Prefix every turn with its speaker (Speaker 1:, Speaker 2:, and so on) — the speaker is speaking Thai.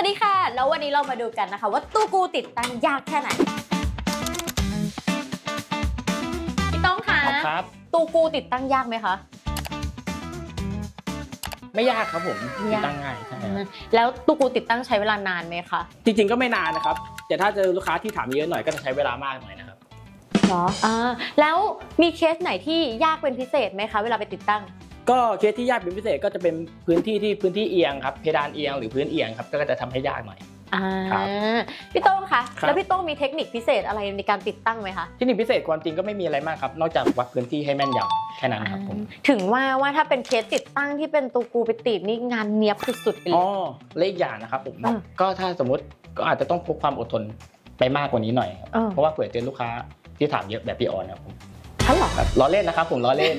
Speaker 1: วัสดีค่ะ แล้ววันนี้เรามาดูกันนะคะ ว่าตู้กูติดตั้งยากแค่ไหน พี่ต้องคะ
Speaker 2: ครับ
Speaker 1: ตู้กูติดตั้งยากไหมคะ
Speaker 2: ไม่ยากครับผม
Speaker 1: ไม่
Speaker 2: ติ
Speaker 1: ยาก
Speaker 2: ดตั้งง่ายใช่ครับ
Speaker 1: แล้วตู้กูติดตั้งใช้เวลานานไหมคะ
Speaker 2: จริงๆก็ไม่นานนะครับ แต่ถ้าเจอลูกค้าที่ถามเยอะหน่อยก็จะใช้เวลามากหน่อยนะครับ
Speaker 1: เหรออ่าแล้วมีเคสไหนที่ยากเป็นพิเศษไหมคะ เวลาไปติดตั้ง
Speaker 2: ก็เคสที่ยากเป็นพิเศษก็จะเป็นพื้นที่ที่พื้นที่เอียงครับเพดานเอียงหรือพื้นเอียงครับก็จะทำให้ยากหน่อย
Speaker 1: อ่า
Speaker 2: ครับ
Speaker 1: พี่โต้งคะ
Speaker 2: ครับ
Speaker 1: แล้วพี่โต้งมีเทคนิคพิเศษอะไรในการติดตั้งไหมคะ
Speaker 2: ที่นี่พิเศษความจริงก็ไม่มีอะไรมากครับ นอกจากวัดพื้นที่ให้แม่นยำแค่นั้นครับผม
Speaker 1: ถึงว่าว่าถ้าเป็นเคสติดตั้งที่เป็นตูกูไปติดนี่งานเนี้ยบสุดๆไปเล
Speaker 2: อ๋อย และอีกอย่างนะครับผม
Speaker 1: อืม
Speaker 2: ก็ถ้าสมมุติก็อาจจะต้องพกความอดทนไปมากกว่านี้หน่อยครับ
Speaker 1: เออ
Speaker 2: เพราะว่าเผื่อเจอลูกค้าที่ถามเยอะแบบพี่ออนนะครับผม
Speaker 1: ท่านหรอ
Speaker 2: ครับล้อเล่นนะครับผมล้อเล่น